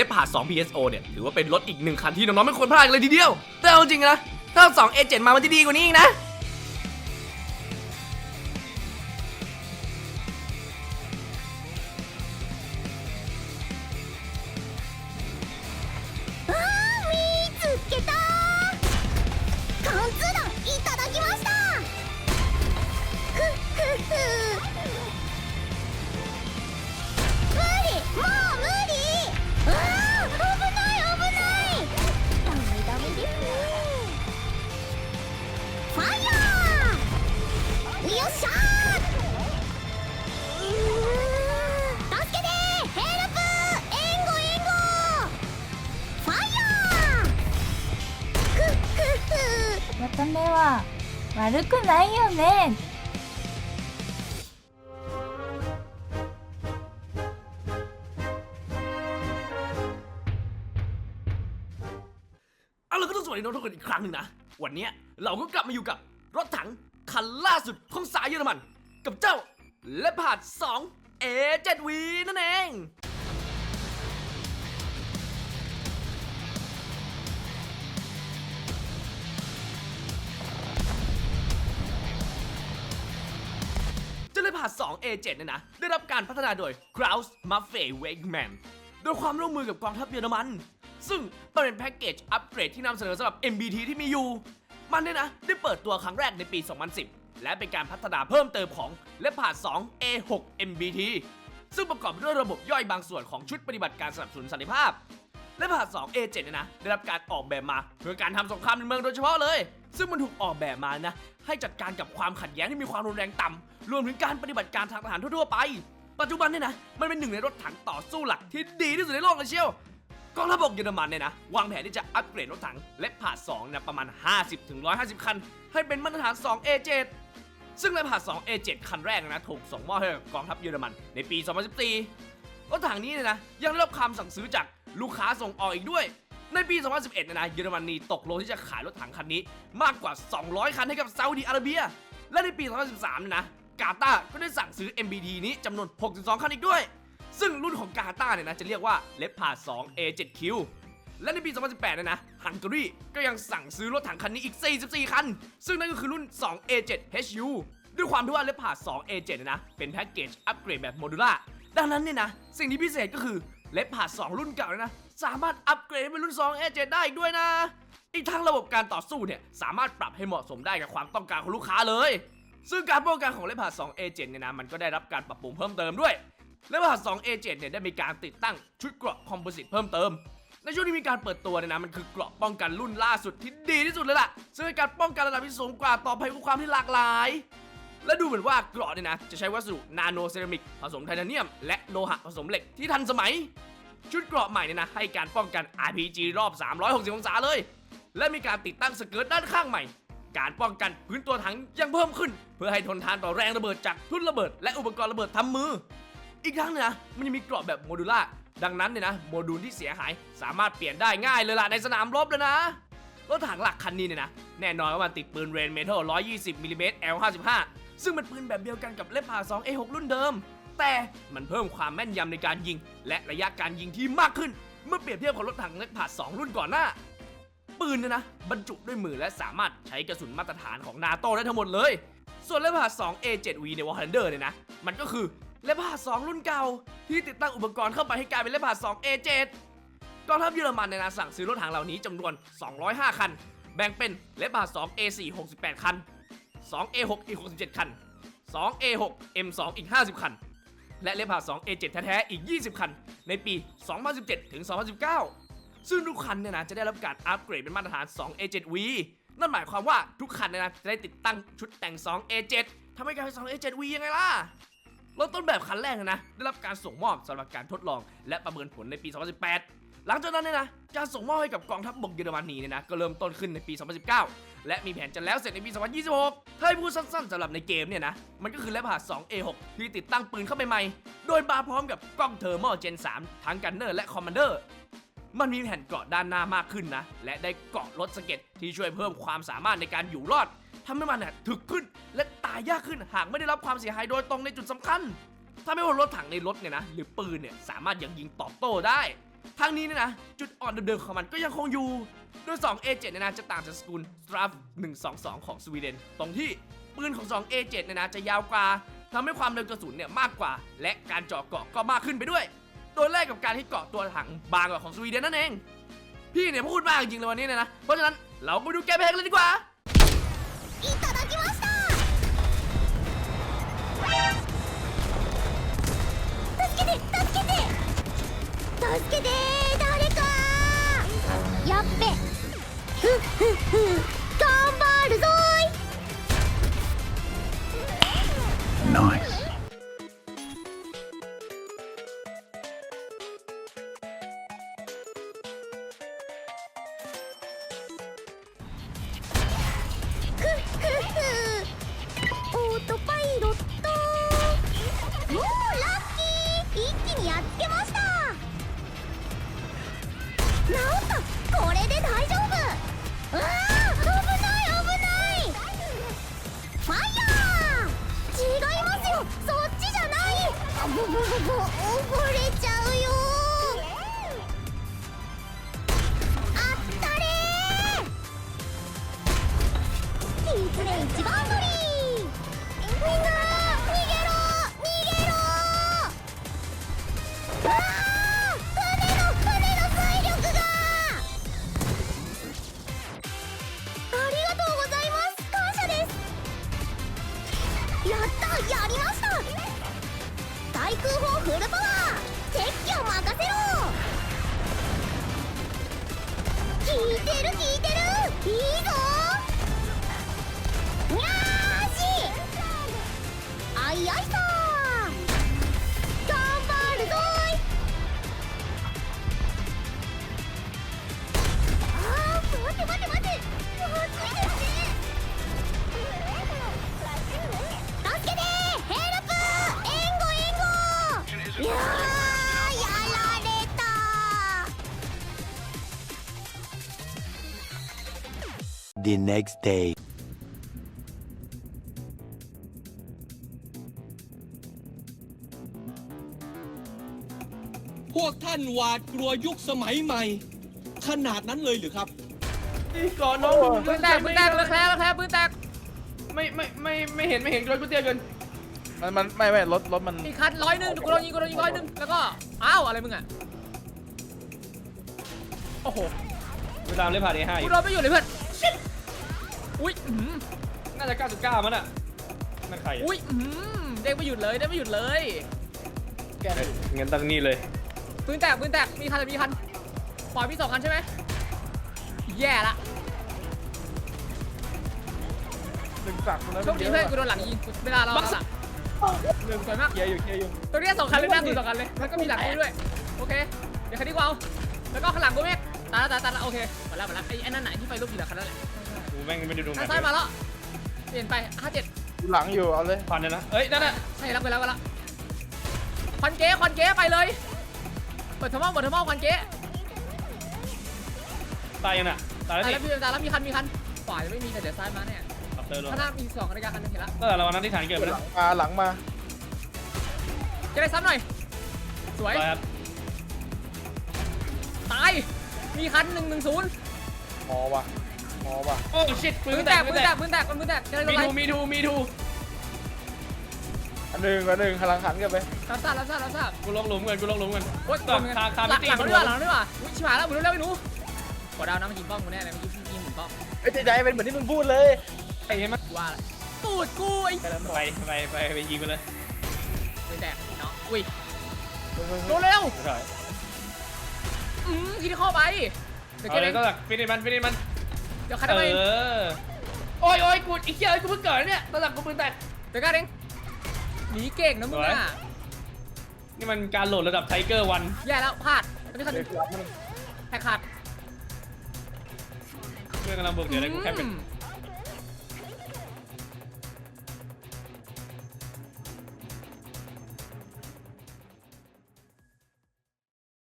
ได้ผ่า2 PSO เนี่ย ถือว่าเป็นรถอีกหนึ่งคันที่น้องๆไม่ควรพลาดเลยทีเดียว แต่เอาจริงนะ ถ้า2 A7 มามันจะดีกว่านี้อีกนะ 悪くないよね เอาล่ะก็ต้องสวัสดีน้องทุกคนอีกครั้งหนึ่งนะ วันเนี้ยเราก็กลับมาอยู่กับรถถังคันล่าสุดของสายเยอรมัน กับเจ้าเลพาร์ด2 A7V นั่นเอง เจ้าเลพาร์ด2 A7 เนี่ยนะ ได้รับการพัฒนาโดย Kraus Maffei Wegman โดยความร่วมมือกับกองทัพเยอรมัน ซึ่งมันเป็นแพ็กเกจอัปเกรดที่นำเสนอสำหรับ MBT ที่มีอยู่ มันเนี่ยนะ ได้เปิดตัวครั้งแรกในปี 2010 และเป็นการพัฒนาเพิ่มเติมของเลพาร์ด2 A6 MBT ซึ่งประกอบด้วยระบบย่อยบางส่วนของชุดปฏิบัติการสนับสนุนสันติภาพ และผ่า2 A7 เนี่ยนะ ได้รับการออกแบบมาเพื่อการทำสงครามในเมืองโดยเฉพาะเลย ซึ่งมันถูกออกแบบมานะ ให้จัดการกับความขัดแย้งที่มีความรุนแรงต่ำรวมถึงการปฏิบัติการทางทหารทั่วๆไป ปัจจุบันเนี่ยนะ มันเป็นหนึ่งในรถถังต่อสู้หลักที่ดีที่สุดในโลกเลยเชียว กองทัพบกเยอรมันเนี่ยนะ วางแผนที่จะอัปเกรดรถถังและผ่า2นะประมาณ 50-150 คัน ให้เป็นมาตรฐาน 2 A7 ซึ่งในผ่า 2 A7 คันแรกนะถูกส่งมอบให้กับกองทัพเยอรมันในปี 2014 รถถังนี้เนี่ยนะ ยังได้รับคำสั่งซื้อจาก ลูกค้าส่งออกอีกด้วย ในปี 2011เนี่ยนะเยอรมนีตกลงที่จะขายรถถังคันนี้ มากกว่า 200 คันให้กับซาอุดิอาระเบีย และในปี 2013เนี่ยนะกาตาร์ก็ได้สั่งซื้อ MBT นี้จำนวน 62 คันอีกด้วย ซึ่งรุ่นของกาตาร์เนี่ยนะจะเรียกว่าเลปพา 2 A7Q และในปี 2018เนี่ยนะฮังการีก็ยังสั่งซื้อรถถังคันนี้อีก 44 คัน ซึ่งนั่นก็คือรุ่น 2 A7 HU ด้วยความที่ว่าเลปพา 2A7 นะ เป็นแพ็กเกจอัปเกรดแบบโมดูล่าดังนั้นเนี่ยนะ สิ่งที่พิเศษก็คือ เลปพา2รุ่นเก่าเนี่ยนะ สามารถอัปเกรดให้เป็นรุ่น2 A7 ได้อีกด้วยนะ อีกทั้งระบบการต่อสู้เนี่ย สามารถปรับให้เหมาะสมได้กับความต้องการของลูกค้าเลย ซึ่งการป้องกันของเลปพา2 A7 เนี่ยนะมันก็ได้รับการปรับปรุงเพิ่มเติมด้วยเลปพา2 A7 เนี่ยได้มีการติดตั้งชุดเกราะคอมโพสิตเพิ่มเติมในช่วงที่มีการเปิดตัวเนี่ยนะมันคือเกราะป้องกันรุ่นล่าสุดที่ดีที่สุดเลยล่ะซึ่งเป็นการป้องกันระดับที่สูงกว่าต่อภัยคุกคามที่หลากหลาย และดูเหมือนว่าเกราะเนี่ยนะ จะใช้วัสดุนาโนเซรามิกผสมไทเทเนียม และโลหะผสมเหล็กที่ทันสมัย ชุดเกราะใหม่เนี่ยนะ ให้การป้องกัน RPG รอบ 360 องศาเลย และมีการติดตั้งสเกิร์ตด้านข้างใหม่ การป้องกันพื้นตัวถังยังเพิ่มขึ้น เพื่อให้ทนทานต่อแรงระเบิดจากทุ่นระเบิด และอุปกรณ์ระเบิดทำมือ อีกทั้งเนี่ยนะมันยังมีเกราะแบบโมดูล่าดังนั้นเนี่ยนะโมดูลที่เสียหายสามารถเปลี่ยนได้ง่ายเลยล่ะในสนามรบเลยนะ รถถังหลักคันนี้เนี่ยนะ แน่นอนว่ามันติดปืนเรนเมทัล120มิลลิเมตร L55 ซึ่งเป็นปืนแบบเดียวกันกับเลปา 2 A6 รุ่นเดิม แต่มันเพิ่มความแม่นยำในการยิง และระยะการยิงที่มากขึ้น เมื่อเปรียบเทียบกับรถถังเลปา 2 รุ่นก่อนหน้า ปืนเนี่ยนะ บรรจุด้วยมือและสามารถใช้กระสุนมาตรฐานของนาโตได้ทั้งหมดเลย ส่วนเลพา2 A7V ในวอล l นเดอร์เนี่ยนะมันก็คือเลพา2 รุ่นเก่าที่ติดตั้งอุปกรณ์เข้าไปให้กลายเป็นเลพา2 A7 กองทัพเยอรมันเนี่ยนะสั่งซื้อรถถังเหล่านี้จำนวน 205 คัน แบ่งเป็นเลพา2 A4 68 คัน 2 A6 อีก 67 คัน 2 A6 M2 อีก 50 คัน และเลพา2 A7 แท้ๆอีก 20 คัน ในปี 2017 ถึง 2019 ซึ่งทุกคันเนี่ยนะจะได้รับการอัปเกรดเป็นมาตรฐาน 2 A7V นั่นหมายความว่าทุกคันเนี่ยนะจะได้ติดตั้งชุดแต่ง 2 A7 ทำให้กลายเป็น 2 A7V ยังไงล่ะรถต้นแบบคันแรกนยนะได้รับการส่งมอบสำหรับการทดลองและประเมินผลในปี 2018 หลังจากนั้นเนี่ยนะการส่งมอบให้กับกองทัพบกเยอรมนีเนี่ยนะก็เริ่มต้นขึ้นในปี 2019 และมีแผนจะแล้วเสร็จในปี 2026 ถ้าให้พูดสั้นๆสำหรับในเกมเนี่ยนะมันก็คือเลพา2 A6 ที่ติดตั้งปืนเข้าไปใหม่ โดยมาพร้อมกับกล้องเทอร์โมเจน 3 ทั้งกันเนอร์และคอมมานเดอร์มันมีแผ่นเกราะด้านหน้ามากขึ้นนะ และได้เกราะรถสเก็ตที่ช่วยเพิ่มความสามารถในการอยู่รอดทำให้มันน่ะถึกขึ้น และตายยากขึ้นหากไม่ได้รับความเสียหายโดยตรงในจุดสำคัญทำให้ว่ารถถังในรถเนี่ยนะหรือปืนเนี่ยสามารถยังยิงตอบโต้ได้ ทั้งนี้เนี่ยนะ จุดอ่อนเดิมๆของมันก็ยังคงอยู่ โดย 2A7 เนี่ยนะจะต่างจากสกุล Straf 122 ของสวีเดน ตรงที่ปืนของ 2A7 เนี่ยนะจะยาวกว่าทำให้ความเร็วกระสุนเนี่ยมากกว่า และการเจาะเกาะก็มากขึ้นไปด้วย โดยแลกกับการที่เกาะตัวถังบางกว่าของสวีเดนนั่นเอง พี่เนี่ยพูดมากจริงๆเลยวันนี้เนยนะ เพราะฉะนั้นเราไปดูแกมเพลงเลยดีกว่า 助けて誰か。やっべ。ふっふっふ溺れちゃう対空砲フルパワー敵機を任せろ効いてる効いてるいいぞにゃーしあいあいさ頑 The next day. พวกท่านหวาดกลัวยุคสมัยใหม่ ขนาดนั้นเลยหรือครับ ก่อนน้องปืนแตกปืนแตกเลยแคล้วแคล้วปืนแตกไม่ไม่ไม่ไม่เห็นไม่เห็นรถกูเตี้ยเกินมันมันไม่ไม่รถรถมันอีกคันร้อยหนึ่งกูโดนยิงกูโดนยิงร้อยหนึ่งแล้วก็อ้าวอะไรมึงอะโอ้โหกูตามเลยผ่าน A5 กูโดนไม่อยู่เลยเพื่อน อุ้ยอื้อหือน่าจะ 99 มันอะนั่นใครอุ้ยอื้อหือเด้งไม่หยุดเลยเด้งไม่หยุดเลยแกนงั้นตั้งนี่เลย ปืนแตกปืนแตกมีคันแต่มีคันปล่อยมีสองคันใช่ไหมแย่ละหนึ่งสักคนนั้นโชคดีเพื่อนกูโดนหลังยิงเวลาเราหลังหนึ่งสวยมากเกียร์อยู่เกียร์อยู่ตัวเนี้ยสองคันเลยหน้ากูสองคันเลยแล้วก็มีหลังกูด้วยโอเค เดี๋ยวคันนี้กูเอาแล้วก็ข้างหลังกูแม่งตายแล้วตายตายแล้วโอเคหมดแล้วหมดแล้วไอ้ไอ้นั่นไหนที่ไฟลุกอยู่หลังคันนั่นแหละ กูแม่งไม่ได้ดูทางซ้ายมาแล้วเปลี่ยนไป57หลังอยู่เอาเลยผ่านเลยนะเอ้ยนั่นน่ะใช่รับไปแล้วไปแล้วควันเก๊ควันเก๊ไปเลยเปิดเทอร์โมเปิดเทอร์โมควันเก๊ตายยังน่ะตายแล้วตายสิแล้วพี่ตายแล้วมีคันมีคันขวายังไม่มีแต่เดี๋ยวซ้ายมาแน่ขับเตอร์ลงข้างหน้ามีสองระยะคันหนึงเห็นละเออเราวันนั้นที่ฐานเกิดไปหแล้ลัวงมาหลังมาจะได้ซ้ำหน่อย สวยไปครับตาย มีคันหนึ่งหนึ่งศูนย์มอว่ะ มอว่ะโอ้ชิตปืปืนนแตแตกกปืปืนนแตแตกกปืนแตกปืนแตกจะได้มีไรทูมีทูมีทูอันหนึ่งอันหนึ่งพลังหันกันไปรับทราบรับทราบรับทราบกูลงหลุมกันกูลงหลุมกันโอ๊ยต่อคาคาหลัไม่งตีหลังกูด้วยว่ะหลังด้วยว่ะอุ้ยชิบหายแล้วมึงเร็วๆไอ้หนูกดดาวนะมันยิงป้อมกูแน่เลยมันยิงยิงหมุนป้อมเอ้ยใจใจเป็นเหมือนที่มึงพูดเลยไอ้เห็นไหมว่าละตูดกูไอ้แค่นั้นหมดไปไปไปไปยิงไปเลยปืนแตกเนาะอุ้ยเฮ้ยเฮ้ยโดนเร็วใช่อืมทีที่เข้าไปเดี๋ยวเอาเกเลเรยก็หลักฟินิชมันฟินิชมันเดี๋ยวคัดเอไปอ โอ้ยโอ้ยกูอีกเหี้ยกูเพิ่งเกิดเนี่ยตอนหลังกูปืนแตกเดี๋ยวกันเองหนีเก่งนะมึงสวย อะนี่มันการโหลดระดับไทเกอร์วันแย่แล้วพลาดแล้วมีคันหเดี๋นึยวงรับมันแพ้ขาดเพื่อนกำลังบุกเดี๋ยวอะไรกูแค่เป็นอืม